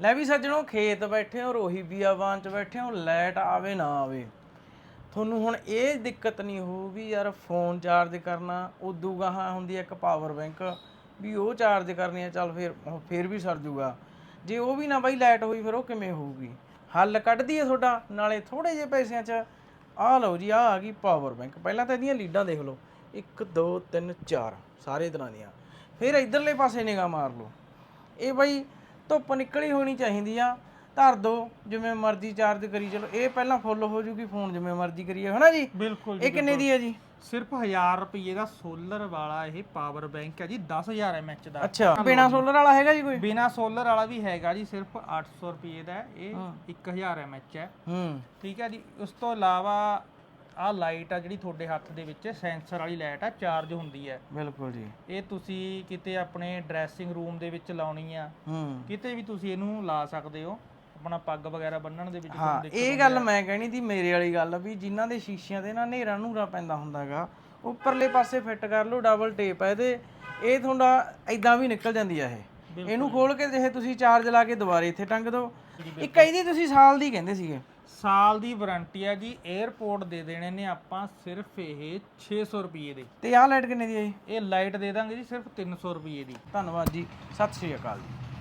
ਲੈ ਵੀ ਸੱਜਣੋ, ਖੇਤ ਬੈਠੇ ਹੋ ਰੋਹੀ ਬੀਆਬਾਨ ਚ ਬੈਠੇ ਹੋ ਲਾਈਟ ਆਵੇ ਨਾ ਆਵੇ। ਤੁਹਾਨੂੰ ਹੁਣ ਇਹ ਦਿੱਕਤ ਨਹੀਂ ਹੋਊਗੀ ਯਾਰ, ਫੋਨ ਚਾਰਜ ਕਰਨਾ, ਉਦੋਂ ਗਾਹਾਂ ਹੁੰਦੀ ਹੈ ਇੱਕ ਪਾਵਰ ਬੈਂਕ ਵੀ ਉਹ ਚਾਰਜ ਕਰਨੀ ਆ, ਚੱਲ ਫਿਰ ਫਿਰ ਵੀ ਸਰ ਜੂਗਾ। ਜੇ ਉਹ ਵੀ ਨਾ ਬਾਈ ਲਾਈਟ ਹੋਈ, ਫਿਰ ਉਹ ਕਿਵੇਂ ਹੋਊਗੀ? ਹੱਲ ਕੱਢਦੀ ਹੈ ਤੁਹਾਡਾ, ਨਾਲੇ ਥੋੜੇ ਜਿਹੇ ਪੈਸਿਆਂ 'ਚ ਆ ਲਓ ਜੀ, ਆਹ ਆ ਗਈ ਪਾਵਰ ਬੈਂਕ ਪਹਿਲਾਂ ਤਾਂ ਇਹਦੀਆਂ ਲੀਡਾਂ ਦੇਖ ਲਓ। 1 2 3 4 ਸਾਰੇ ਤਰ੍ਹਾਂ ਦੀਆਂ। ਫਿਰ ਇਧਰਲੇ ਪਾਸੇ ਨਿਗਾਹ ਮਾਰ ਲਓ। ਇਹ ਬਾਈ ਧੁੱਪ ਨਿਕਲੀ ਹੋਣੀ ਚਾਹੀਦੀ ਆ ਧਰ ਦੋ ਜਿਵੇਂ ਮਰਜ਼ੀ ਚਾਰਜ ਕਰੀ ਚਲੋ ਇਹ ਪਹਿਲਾਂ ਫੁੱਲ ਹੋ ਜੂਗੀ ਫੋਨ ਜਿਵੇਂ ਮਰਜ਼ੀ ਕਰੀਏ ਹਨਾ ਜੀ? ਬਿਲਕੁਲ ਇਹ ਕਿੰਨੇ ਦੀ ਹੈ ਜੀ? ਸਿਰਫ 1000 ਰੁਪਏ ਦਾ ਸੋਲਰ ਵਾਲਾ ਇਹ ਪਾਵਰ ਬੈਂਕ ਹੈ ਜੀ 10000 ਐਮਐਚ ਦਾ। ਅੱਛਾ ਬਿਨਾ ਸੋਲਰ ਵਾਲਾ ਹੈਗਾ ਜੀ ਕੋਈ? ਬਿਨਾ ਸੋਲਰ ਵਾਲਾ ਵੀ ਹੈਗਾ ਜੀ ਸਿਰਫ 800 ਰੁਪਏ ਦਾ। ਇਹ 1000 ਐਮਐਚ ਹੈ। ਹੂੰ। ਠੀਕ ਹੈ ਜੀ ਉਸ ਤੋਂ ਇਲਾਵਾ ਆਹ ਲਾਈਟ ਆ ਜਿਹੜੀ ਤੁਹਾਡੇ ਹੱਥ ਦੇ ਵਿੱਚ ਸੈਂਸਰ ਵਾਲੀ ਲਾਈਟ ਆ ਚਾਰਜ ਹੁੰਦੀ ਹੈ ਬਿਲਕੁਲ ਜੀ। ਇਹ ਤੁਸੀਂ ਕਿਤੇ ਆਪਣੇ ਡਰੈਸਿੰਗ ਰੂਮ ਦੇ ਵਿੱਚ ਲਾਉਣੀ ਆ। ਹੂੰ। ਕਿਤੇ ਵੀ ਤੁਸੀਂ ਇਹਨੂੰ ਲਾ ਸਕਦੇ ਹੋ। ਆਪਣਾ ਪੱਗ ਵਗੈਰਾ ਬੰਨਣ ਦੇ ਵਿੱਚ ਹਾਂ ਇਹ ਗੱਲ ਮੈਂ ਕਹਿਣੀ ਸੀ ਮੇਰੇ ਵਾਲੀ ਗੱਲ ਵੀ ਜਿਨ੍ਹਾਂ ਦੇ ਸ਼ੀਸ਼ਿਆਂ ਤੇ ਨਾ ਹਨੇਰਾ ਨੂਰਾ ਪੈਂਦਾ ਹੁੰਦਾਗਾ ਉੱਪਰਲੇ ਪਾਸੇ ਫਿੱਟ ਕਰ ਲਓ ਡਬਲ ਟੇਪ ਹੈ ਇਹਦੇ ਇਹ ਤੁਹਾਡਾ ਐਦਾਂ ਵੀ ਨਿਕਲ ਜਾਂਦੀ ਆ ਇਹ। ਇਹਨੂੰ ਖੋਲ ਕੇ ਜੇ ਤੁਸੀਂ ਚਾਰਜ ਲਾ ਕੇ ਦੁਬਾਰੇ ਇੱਥੇ ਟੰਗ ਦਿਓ। ਇੱਕ ਇਹਦੀ ਤੁਸੀਂ ਸਾਲ ਦੀ ਕਹਿੰਦੇ ਸੀਗੇ। ਸਾਲ ਦੀ ਵਾਰੰਟੀ ਆ ਜੀ 에어ਪੋਰਟ ਦੇ ਦੇਣੇ ਨੇ ਆਪਾਂ ਸਿਰਫ ਇਹ 600 ਰੁਪਏ ਦੇ। ਤੇ ਆਹ ਲਾਈਟ ਕਿੰਨੇ ਦੀ ਹੈ ਜੀ? ਇਹ ਲਾਈਟ ਦੇ ਦਾਂਗੇ ਜੀ ਸਿਰਫ 300 ਰੁਪਏ ਦੀ। ਧੰਨਵਾਦ ਜੀ ਸਤਿ ਸ਼੍ਰੀ ਅਕਾਲ ਜੀ।